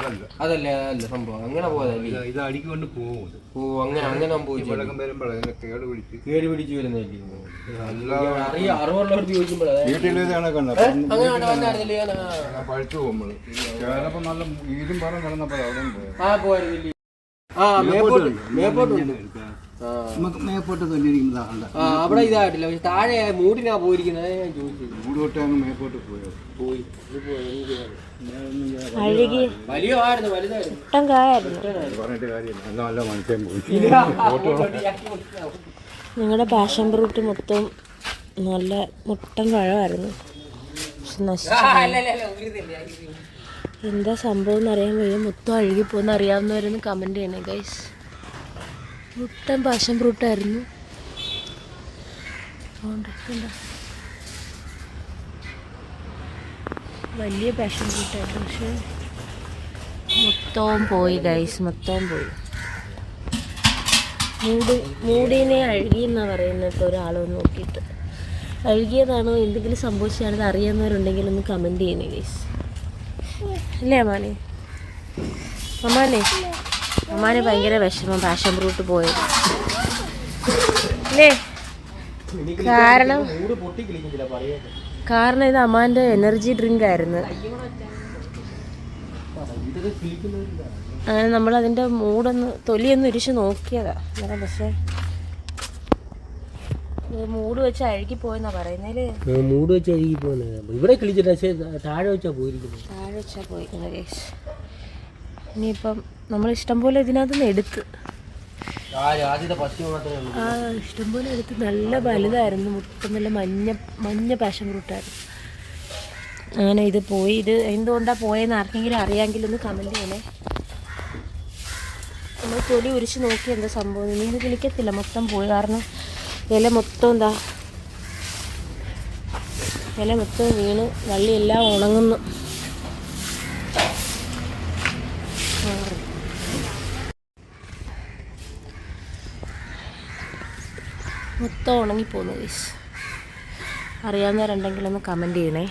അതല്ല. അതല്ല അതല്ല സംഭവം. അങ്ങനെ പോയതല്ലേ ഇത് അടിക്കൊണ്ട് പോകും ഓ അങ്ങനെ അങ്ങനെ സംഭവിച്ചു വരുമ്പോഴേ കേട് പിടിച്ച്. കേട് പിടിച്ച് വരുന്നില്ലേ അല്ലാതെ അറിയാം അറിവുള്ളവർക്ക് ചോദിക്കുമ്പോഴേ. അങ്ങനെ. പഴുത്തു പോകുമ്പോൾ ചിലപ്പോൾ നല്ല ഇതും പറഞ്ഞ് കിടന്നപ്പോൾ അവിടെ ആ പോയിരുന്നില്ലേ ആ മേപ്പോട്ട് മേപ്പോട്ടുണ്ട് ആ നമുക്ക് മേപ്പോട്ട് തന്നെയിരിക്കുന്നതാണ് ആ അവിടെ ഇതായിട്ടില്ല. പക്ഷെ താഴെ മൂടിനാ പോയിരിക്കുന്നത്. ഞാൻ ചോദിച്ചത് മൂടോട്ട് അങ്ങ് മേപ്പോട്ട് പോയത് പോയി? ഇത് പോയി. എന്ത് ചെയ്യാനാ? വലിയ ആയിരുന്നു വലുതായിരുന്നു. മുട്ടൻ കായായിരുന്നു. പറഞ്ഞിട്ട് കാര്യമില്ല. നല്ല നല്ല മനുഷ്യൻ പോയി. ഞങ്ങളുടെ പാഷൻ ഫ്രൂട്ട് മൊത്തം നല്ല മുട്ടൻ പഴമായിരുന്നു. എന്താ സംഭവം എന്നറിയാൻ വയ്യ. മൊത്തം അഴുകിപ്പോന്ന് അറിയാവുന്നവരൊന്ന് കമന്റ് ചെയ്യണേ ഗൈസ് മുട്ടൻ പാഷൻ ഫ്രൂട്ടായിരുന്നു? വലിയ പാഷൻ ഫ്രൂട്ടായിരുന്നു പക്ഷേ മൊത്തവും പോയി ഗൈസ് മൊത്തവും പോയി. മൂടി മൂടിനെ അഴുകിയെന്നാണ് പറയുന്നത് വന്ന് നോക്കിയിട്ട്. അഴുകിയതാണോ? എന്തെങ്കിലും സംഭവിച്ചാണെന്ന് അറിയാവുന്നവരുണ്ടെങ്കിൽ ഒന്ന് കമന്റ് ചെയ്യണേ ഗൈസ് അല്ലേ അമ്മാനെ? അമ്മാനെ? അമ്മാനെ ഭയങ്കര വിഷമം. പാഷൻ ഫ്രൂട്ട് പോയത്. അല്ലേ കാരണം കാരണം ഇത് അമ്മാന്റെ എനർജി ഡ്രിങ്ക് ആയിരുന്നു. അങ്ങനെ നമ്മൾ അതിന്റെ മൂടൊന്ന് തൊലിയൊന്ന് ഇരിച്ച് നോക്കിയതാ. അന്നേരം പക്ഷേ. മൂട് വെച്ച് അഴുകി പോയെന്നാ പറയുന്നേ മൂട് വെച്ച് അഴുകി പോകുന്നത് ഇവിടെ കിളിച്ചിട്ട് താഴെ വെച്ചാ പോയിരിക്കുന്നത്. താഴെ വെച്ചാ പോയിരിക്കുന്നത് ഇനിയിപ്പം നമ്മൾ ഇഷ്ടംപോലെ ഇതിനകത്ത് നിന്ന് എടുത്ത്. ആ ഇഷ്ടംപോലെ എടുത്ത് നല്ല വലുതായിരുന്നു. മുട്ട നല്ല മഞ്ഞ മഞ്ഞ പാഷൻ ഫ്രൂട്ടായിരുന്നു. അങ്ങനെ ഇത് പോയി. ഇത് എന്തുകൊണ്ടാണ് പോയെന്ന് ആർക്കെങ്കിലും അറിയാമെങ്കിൽ ഒന്ന് കമന്റ് ചെയ്യണേ. നമ്മൾ തൊലി ഉരിച്ച് നോക്കി എന്താ സംഭവം ഇനി ഇത് കിളിക്കത്തില്ല മൊത്തം പോയി. കാരണം ഇല മൊത്തം എന്താ ഇല മൊത്തം വീണ് വള്ളിയെല്ലാം ഉണങ്ങുന്നു. മൊത്തം ഉണങ്ങിപ്പോകുന്നു ഗൈസ് അറിയാവുന്നവരുണ്ടെങ്കിൽ ഒന്ന് കമന്റ് ചെയ്യണേ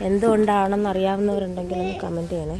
എന്തുകൊണ്ടാണെന്ന് അറിയാവുന്നവരുണ്ടെങ്കിൽ ഒന്ന് കമന്റ് ചെയ്യണേ